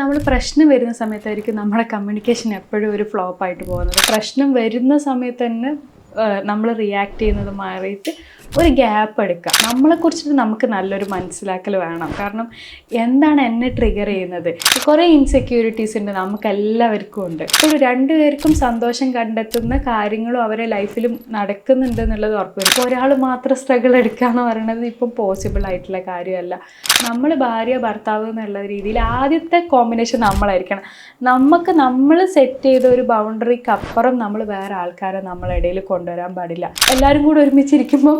നമ്മൾ പ്രശ്നം വരുന്ന സമയത്തായിരിക്കും നമ്മുടെ കമ്മ്യൂണിക്കേഷൻ എപ്പോഴും ഒരു ഫ്ലോപ്പ് ആയിട്ട് പോകുന്നത്. പ്രശ്നം വരുന്ന സമയത്ത് തന്നെ നമ്മൾ റിയാക്ട് ചെയ്യുന്നത് മാറിയിട്ട് ഒരു ഗ്യാപ്പ് എടുക്കുക നമ്മളെക്കുറിച്ചിട്ട് നമുക്ക് നല്ലൊരു മനസ്സിലാക്കൽ വേണം. കാരണം എന്താണ് എന്നെ ട്രിഗർ ചെയ്യുന്നത്? കുറേ ഇൻസെക്യൂരിറ്റീസ് ഉണ്ട് നമുക്ക് എല്ലാവർക്കും ഉണ്ട് ഇപ്പോൾ രണ്ടുപേർക്കും സന്തോഷം കണ്ടെത്തുന്ന കാര്യങ്ങളും അവരെ ലൈഫിലും നടക്കുന്നുണ്ട് എന്നുള്ളത് ഉറപ്പ് ഇപ്പോൾ ഒരാൾ മാത്രം സ്ട്രഗിൾ എടുക്കുക എന്ന് പറയുന്നത് ഇപ്പം പോസിബിൾ ആയിട്ടുള്ള കാര്യമല്ല. നമ്മൾ ഭാര്യ ഭർത്താവ് എന്നുള്ള രീതിയിൽ ആദ്യത്തെ കോമ്പിനേഷൻ നമ്മളായിരിക്കണം. നമുക്ക് നമ്മൾ സെറ്റ് ചെയ്ത ഒരു ബൗണ്ടറിക്ക് അപ്പുറം നമ്മൾ വേറെ ആൾക്കാരെ നമ്മളെ ഇടയിൽ കൊണ്ടുവരാൻ പാടില്ല. എല്ലാവരും കൂടെ ഒരുമിച്ചിരിക്കുമ്പം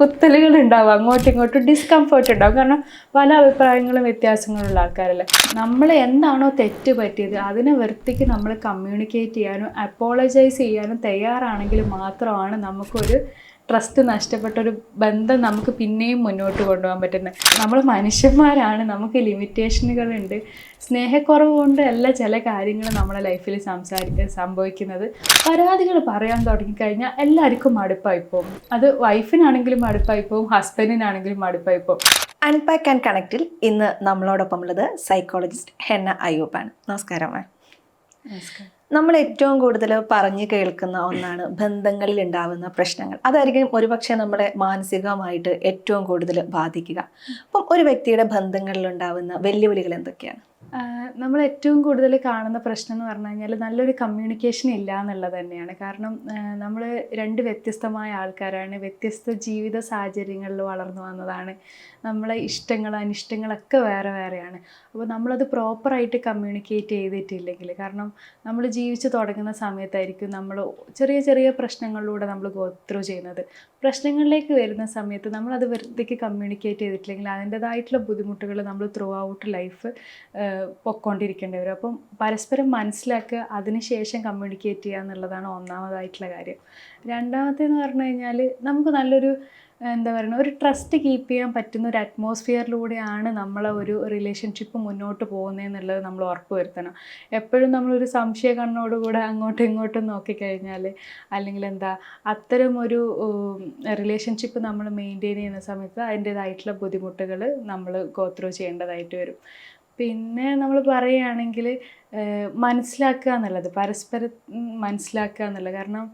കുത്തലുകൾ ഉണ്ടാവും. അങ്ങോട്ടും ഇങ്ങോട്ടും ഡിസ്കംഫേർട്ട് ഉണ്ടാവും. കാരണം പല അഭിപ്രായങ്ങളും വ്യത്യാസങ്ങളുള്ള ആൾക്കാരല്ലേ. നമ്മൾ എന്താണോ തെറ്റ് പറ്റിയത് അതിനെ വൃത്തിക്ക് നമ്മൾ കമ്മ്യൂണിക്കേറ്റ് ചെയ്യാനും അപ്പോളജൈസ് ചെയ്യാനും തയ്യാറാണെങ്കിൽ മാത്രമാണ് നമുക്കൊരു ട്രസ്റ്റ് നഷ്ടപ്പെട്ട ഒരു ബന്ധം നമുക്ക് പിന്നെയും മുന്നോട്ട് കൊണ്ടുപോകാൻ പറ്റുന്നത് നമ്മൾ മനുഷ്യന്മാരാണ് നമുക്ക് ലിമിറ്റേഷനുകളുണ്ട്. സ്നേഹക്കുറവ് കൊണ്ട് അല്ല ചില കാര്യങ്ങൾ നമ്മളെ ലൈഫിൽ സംസാരിക്ക സംഭവിക്കുന്നത്. പരാതികൾ പറയാൻ തുടങ്ങിക്കഴിഞ്ഞാൽ എല്ലാവർക്കും മടുപ്പായി പോകും. അത് വൈഫിനാണെങ്കിലും മടുപ്പായി പോകും ഹസ്ബൻഡിനാണെങ്കിലും പോകും. അൺപാക്ക് ആൻഡ് കണക്റ്റിൽ ഇന്ന് നമ്മളോടൊപ്പം ഉള്ളത് സൈക്കോളജിസ്റ്റ് ഹെന്ന അയ്യൂബാണ്. നമസ്കാരം മാം. നമസ്കാരം. നമ്മൾ ഏറ്റവും കൂടുതൽ പറഞ്ഞു കേൾക്കുന്ന ഒന്നാണ് ബന്ധങ്ങളിൽ ഉണ്ടാകുന്ന പ്രശ്നങ്ങൾ. അതായിരിക്കും ഒരുപക്ഷെ നമ്മുടെ മാനസികമായിട്ട് ഏറ്റവും കൂടുതൽ ബാധിക്കുക. അപ്പം ഒരു വ്യക്തിയുടെ ബന്ധങ്ങളിൽ ഉണ്ടാവുന്ന വെല്ലുവിളികൾ എന്തൊക്കെയാണ്? നമ്മൾ ഏറ്റവും കൂടുതൽ കാണുന്ന പ്രശ്നം എന്ന് പറഞ്ഞു കഴിഞ്ഞാൽ നല്ലൊരു കമ്മ്യൂണിക്കേഷൻ ഇല്ല എന്നുള്ളത് തന്നെയാണ്. കാരണം നമ്മൾ രണ്ട് വ്യത്യസ്തമായ ആൾക്കാരാണ്. വ്യത്യസ്ത ജീവിത സാഹചര്യങ്ങളിൽ വളർന്നു വന്നതാണ്. നമ്മളെ ഇഷ്ടങ്ങൾ അനിഷ്ടങ്ങളൊക്കെ വേറെ വേറെയാണ്. അപ്പോൾ നമ്മളത് പ്രോപ്പറായിട്ട് കമ്മ്യൂണിക്കേറ്റ് ചെയ്തിട്ടില്ലെങ്കിൽ കാരണം നമ്മൾ ജീവിച്ച് തുടങ്ങുന്ന സമയത്തായിരിക്കും നമ്മൾ ചെറിയ ചെറിയ പ്രശ്നങ്ങളിലൂടെ നമ്മൾ ഗോത്രൂ ചെയ്യുന്നത്. പ്രശ്നങ്ങളിലേക്ക് വരുന്ന സമയത്ത് നമ്മളത് വൃത്തിക്ക് കമ്മ്യൂണിക്കേറ്റ് ചെയ്തിട്ടില്ലെങ്കിൽ അതിന്റെതായിട്ടുള്ള ബുദ്ധിമുട്ടുകൾ നമ്മൾ ത്രൂ ഔട്ട് ലൈഫ് പൊക്കോണ്ടിരിക്കേണ്ടി വരും. അപ്പം പരസ്പരം മനസ്സിലാക്കുക അതിനുശേഷം കമ്മ്യൂണിക്കേറ്റ് ചെയ്യുക എന്നുള്ളതാണ് ഒന്നാമതായിട്ടുള്ള കാര്യം. രണ്ടാമത്തേന്ന് പറഞ്ഞു കഴിഞ്ഞാൽ നമുക്ക് നല്ലൊരു എന്താ പറയുക ഒരു ട്രസ്റ്റ് കീപ്പ് ചെയ്യാൻ പറ്റുന്ന ഒരു അറ്റ്മോസ്ഫിയറിലൂടെയാണ് നമ്മളെ ഒരു റിലേഷൻഷിപ്പ് മുന്നോട്ട് പോകുന്നതെന്നുള്ളത് നമ്മൾ ഉറപ്പ് വരുത്തണം. എപ്പോഴും നമ്മളൊരു സംശയ കണ്ണോടുകൂടെ അങ്ങോട്ടും ഇങ്ങോട്ടും നോക്കിക്കഴിഞ്ഞാൽ അല്ലെങ്കിൽ എന്താ അത്തരം ഒരു റിലേഷൻഷിപ്പ് നമ്മൾ മെയിന്റെയിൻ ചെയ്യുന്ന സമയത്ത് അതിന്റേതായിട്ടുള്ള ബുദ്ധിമുട്ടുകൾ നമ്മൾ ഗോത്രോ ചെയ്യേണ്ടതായിട്ട് വരും. പിന്നെ നമ്മൾ പറയുകയാണെങ്കിൽ മനസ്സിലാക്കുക എന്നുള്ളത് പരസ്പരം മനസ്സിലാക്കുക എന്നുള്ളത്. കാരണം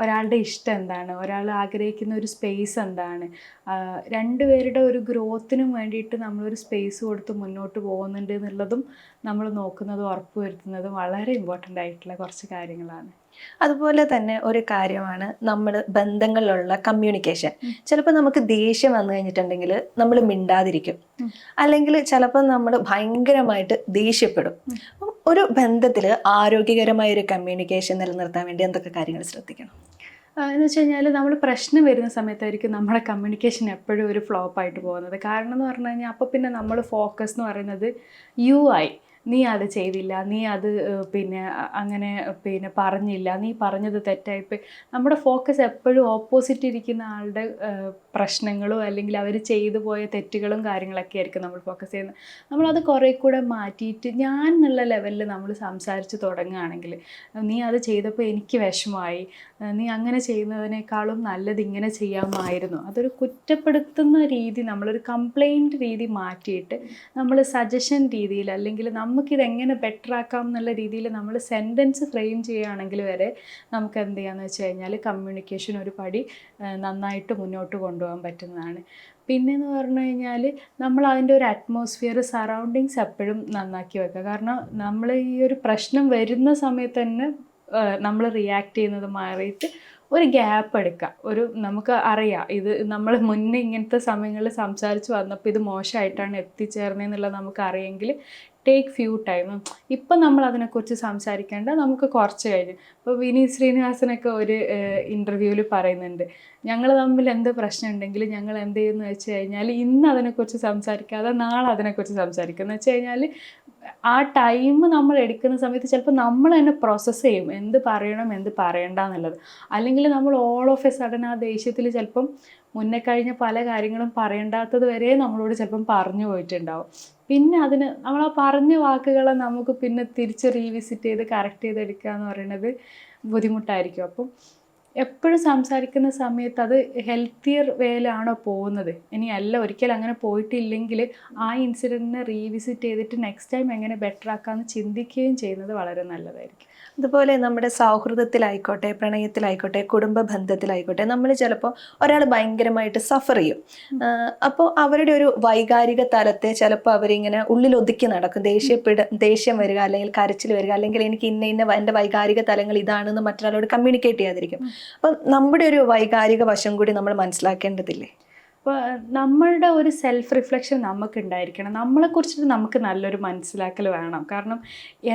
ഒരാളുടെ ഇഷ്ടം എന്താണ്? ഒരാൾ ആഗ്രഹിക്കുന്ന ഒരു സ്പേസ് എന്താണ്? രണ്ടുപേരുടെ ഒരു ഗ്രോത്തിനും വേണ്ടിയിട്ട് നമ്മളൊരു സ്പേസ് കൊടുത്ത് മുന്നോട്ട് പോകുന്നുണ്ട് എന്നുള്ളതും നമ്മൾ നോക്കുന്നതും ഉറപ്പ് വരുത്തുന്നതും വളരെ ഇമ്പോർട്ടന്റ് ആയിട്ടുള്ള കുറച്ച് കാര്യങ്ങളാണ്. അതുപോലെ തന്നെ ഒരു കാര്യമാണ് നമ്മൾ ബന്ധങ്ങളിലുള്ള കമ്മ്യൂണിക്കേഷൻ ചിലപ്പോൾ നമുക്ക് ദേഷ്യം വന്നു കഴിഞ്ഞിട്ടുണ്ടെങ്കിൽ നമ്മൾ മിണ്ടാതിരിക്കും. അല്ലെങ്കിൽ ചിലപ്പോൾ നമ്മൾ ഭയങ്കരമായിട്ട് ദേഷ്യപ്പെടും. അപ്പം ഒരു ബന്ധത്തിൽ ആരോഗ്യകരമായ ഒരു കമ്മ്യൂണിക്കേഷൻ നിലനിർത്താൻ വേണ്ടി എന്തൊക്കെ കാര്യങ്ങൾ ശ്രദ്ധിക്കണം? എന്ന് വെച്ച് കഴിഞ്ഞാൽ നമ്മൾ പ്രശ്നം വരുന്ന സമയത്തായിരിക്കും നമ്മുടെ കമ്മ്യൂണിക്കേഷൻ എപ്പോഴും ഒരു ഫ്ലോപ്പായിട്ട് പോകുന്നത്. കാരണം എന്ന് പറഞ്ഞു കഴിഞ്ഞാൽ അപ്പോൾ പിന്നെ നമ്മൾ ഫോക്കസ് എന്ന് പറയുന്നത് യു ആയി നീ അത് ചെയ്തില്ല നീ അത് പിന്നെ അങ്ങനെ പിന്നെ പറഞ്ഞില്ല നീ പറഞ്ഞത് തെറ്റായിപ്പോയി നമ്മുടെ ഫോക്കസ് എപ്പോഴും ഓപ്പോസിറ്റ് ഇരിക്കുന്ന ആളുടെ പ്രശ്നങ്ങളും അല്ലെങ്കിൽ അവർ ചെയ്തു പോയ തെറ്റുകളും കാര്യങ്ങളൊക്കെ ആയിരിക്കും നമ്മൾ ഫോക്കസ് ചെയ്യുന്നത്. നമ്മളത് കുറേ കൂടെ മാറ്റിയിട്ട് ഞാൻ എന്നുള്ള ലെവലിൽ നമ്മൾ സംസാരിച്ച് തുടങ്ങുകയാണെങ്കിൽ നീ അത് ചെയ്തപ്പോൾ എനിക്ക് വിഷമമായി നീ അങ്ങനെ ചെയ്യുന്നതിനേക്കാളും നല്ലത് ഇങ്ങനെ ചെയ്യാമായിരുന്നു. അതൊരു കുറ്റപ്പെടുത്തുന്ന രീതി നമ്മളൊരു കംപ്ലൈന്റ് രീതി മാറ്റിയിട്ട് നമ്മൾ സജഷൻ രീതിയിൽ അല്ലെങ്കിൽ നമുക്കിത് എങ്ങനെ ബെറ്റർ ആക്കാം എന്നുള്ള രീതിയിൽ നമ്മൾ സെന്റൻസ് ഫ്രെയിം ചെയ്യുകയാണെങ്കിൽ വരെ നമുക്ക് എന്ത് ചെയ്യാന്ന് വെച്ച് കഴിഞ്ഞാൽ കമ്മ്യൂണിക്കേഷൻ ഒരു പടി നന്നായിട്ട് മുന്നോട്ട് കൊണ്ടുപോകാൻ പറ്റുന്നതാണ്. പിന്നെന്ന് പറഞ്ഞു കഴിഞ്ഞാൽ നമ്മൾ അതിന്റെ ഒരു അറ്റ്മോസ്ഫിയർ സറൗണ്ടിങ്സ് എപ്പോഴും നന്നാക്കി വെക്കുക. കാരണം നമ്മൾ ഈ ഒരു പ്രശ്നം വരുന്ന സമയത്ത് തന്നെ നമ്മൾ റിയാക്ട് ചെയ്യുന്നത് മാറിയിട്ട് ഒരു ഗ്യാപ്പ് എടുക്കുക. ഒരു നമുക്ക് അറിയാം ഇത് നമ്മൾ മുന്നേ ഇങ്ങനത്തെ സമയങ്ങളിൽ സംസാരിച്ച് വന്നപ്പോൾ ഇത് മോശമായിട്ടാണ് എത്തിച്ചേർന്നതെന്നുള്ളത് നമുക്ക് അറിയെങ്കിൽ ടേക്ക് ഫ്യൂ ടൈം ഇപ്പം നമ്മൾ അതിനെക്കുറിച്ച് സംസാരിക്കേണ്ട നമുക്ക് കുറച്ച് കഴിഞ്ഞ്. ഇപ്പോൾ വിനീത് ശ്രീനിവാസനൊക്കെ ഒരു ഇന്റർവ്യൂവിൽ പറയുന്നുണ്ട്. ഞങ്ങൾ തമ്മിൽ എന്ത് പ്രശ്നം ഉണ്ടെങ്കിലും ഞങ്ങൾ എന്ത് ചെയ്യുന്നു വെച്ച് കഴിഞ്ഞാൽ ഇന്ന് അതിനെക്കുറിച്ച് സംസാരിക്കാതെ നാളെ അതിനെക്കുറിച്ച് സംസാരിക്കുക എന്ന് വെച്ച് കഴിഞ്ഞാൽ ആ ടൈം നമ്മൾ എടുക്കുന്ന സമയത്ത് ചിലപ്പോൾ നമ്മൾ തന്നെ പ്രോസസ്സ് ചെയ്യും. എന്ത് പറയണം എന്ത് പറയണ്ട എന്നുള്ളത്. അല്ലെങ്കിൽ നമ്മൾ ഓൾ ഓഫ് എ സഡൻ ആ ദേഷ്യത്തിൽ ചിലപ്പം മുന്നേ കഴിഞ്ഞ പല കാര്യങ്ങളും പറയേണ്ടാത്തത് വരെ നമ്മളോട് ചിലപ്പം പറഞ്ഞു പോയിട്ടുണ്ടാവും. പിന്നെ അതിന് നമ്മൾ ആ പറഞ്ഞ വാക്കുകളെ നമുക്ക് പിന്നെ തിരിച്ച് റീവിസിറ്റ് ചെയ്ത് കറക്റ്റ് ചെയ്തെടുക്കുക എന്ന് പറയുന്നത് ബുദ്ധിമുട്ടായിരിക്കും. അപ്പം എപ്പോഴും സംസാരിക്കുന്ന സമയത്ത് അത് ഹെൽത്തിയർ വേലാണോ പോകുന്നത്? ഇനി അല്ല ഒരിക്കലും അങ്ങനെ പോയിട്ടില്ലെങ്കിൽ ആ ഇൻസിഡന്റിനെ റീവിസിറ്റ് ചെയ്തിട്ട് നെക്സ്റ്റ് ടൈം എങ്ങനെ ബെറ്റർ ആക്കാമെന്ന് ചിന്തിക്കുകയും ചെയ്യുന്നത് വളരെ നല്ലതായിരിക്കും. അതുപോലെ നമ്മുടെ സൗഹൃദത്തിലായിക്കോട്ടെ പ്രണയത്തിലായിക്കോട്ടെ കുടുംബ ബന്ധത്തിലായിക്കോട്ടെ നമ്മൾ ചിലപ്പോൾ ഒരാൾ ഭയങ്കരമായിട്ട് സഫർ ചെയ്യും. അപ്പോൾ അവരുടെ ഒരു വൈകാരിക തലത്തെ ചിലപ്പോൾ അവരിങ്ങനെ ഉള്ളിൽ ഒതുക്കി നടക്കും. ദേഷ്യപ്പെട ദേഷ്യം വരിക അല്ലെങ്കിൽ കരച്ചിൽ വരിക അല്ലെങ്കിൽ എനിക്ക് ഇന്ന ഇന്ന എന്റെ വൈകാരിക തലങ്ങൾ ഇതാണെന്ന് മറ്റൊരാളോട് കമ്മ്യൂണിക്കേറ്റ് ചെയ്യാതിരിക്കും. അപ്പം നമ്മുടെ ഒരു വൈകാരിക വശം കൂടി നമ്മൾ മനസ്സിലാക്കേണ്ടതില്ലേ? അപ്പോൾ നമ്മളുടെ ഒരു സെൽഫ് റിഫ്ലക്ഷൻ നമുക്ക് ഉണ്ടായിരിക്കണം നമ്മളെക്കുറിച്ചിട്ട് നമുക്ക് നല്ലൊരു മനസ്സിലാക്കൽ വേണം. കാരണം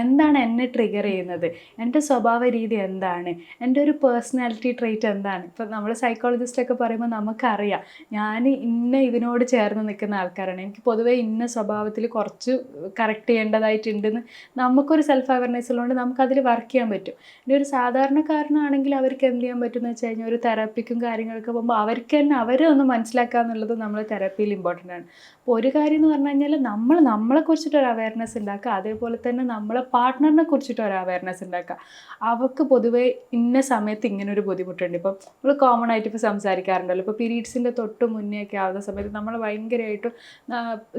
എന്താണ് എന്നെ ട്രിഗർ ചെയ്യുന്നത്? എന്റെ സ്വഭാവ രീതി എന്താണ്? എന്റെ ഒരു പേഴ്സണാലിറ്റി ട്രേറ്റ് എന്താണ്? ഇപ്പോൾ നമ്മൾ സൈക്കോളജിസ്റ്റൊക്കെ പറയുമ്പോൾ നമുക്കറിയാം. ഞാൻ ഇന്ന ഇതിനോട് ചേർന്ന് നിൽക്കുന്ന ആൾക്കാരാണ്. എനിക്ക് പൊതുവേ ഇന്ന സ്വഭാവത്തിൽ കുറച്ച് കറക്റ്റ് ചെയ്യേണ്ടതായിട്ടുണ്ടെന്ന് നമുക്കൊരു സെൽഫ് അവയർനെസ് ഉള്ളതുകൊണ്ട് നമുക്കതിൽ വർക്ക് ചെയ്യാൻ പറ്റും. ഇനി ഒരു സാധാരണക്കാരനാണെങ്കിൽ അവർക്ക് എന്ത് ചെയ്യാൻ പറ്റുമെന്ന് വെച്ച് കഴിഞ്ഞാൽ ഒരു തെറാപ്പിക്കും കാര്യങ്ങളൊക്കെ പോകുമ്പോൾ അവർക്ക് തന്നെ അവരെ ഒന്ന് മനസ്സിലാക്കുക എന്നുള്ളത് നമ്മൾ തെറപ്പിയിൽ ഇമ്പോർട്ടന്റ് ആണ്. അപ്പോൾ ഒരു കാര്യം എന്ന് പറഞ്ഞു കഴിഞ്ഞാൽ നമ്മൾ നമ്മളെ കുറിച്ചിട്ടൊരു അവയർനെസ് ഉണ്ടാക്കുക അതേപോലെ തന്നെ നമ്മളെ പാർട്ട്ണറിനെ കുറിച്ചിട്ട് ഒരു അവയർനെസ് ഉണ്ടാക്കുക അവർക്ക് പൊതുവേ ഇന്ന സമയത്ത് ഇങ്ങനെ ഒരു ബുദ്ധിമുട്ടുണ്ട്. ഇപ്പം നമ്മൾ കോമൺ ആയിട്ട് ഇപ്പോൾ സംസാരിക്കാറുണ്ടല്ലോ. ഇപ്പോൾ പീരീഡ്സിന്റെ തൊട്ട് മുന്നേ ഒക്കെ ആവുന്ന സമയത്ത് നമ്മൾ ഭയങ്കരമായിട്ടും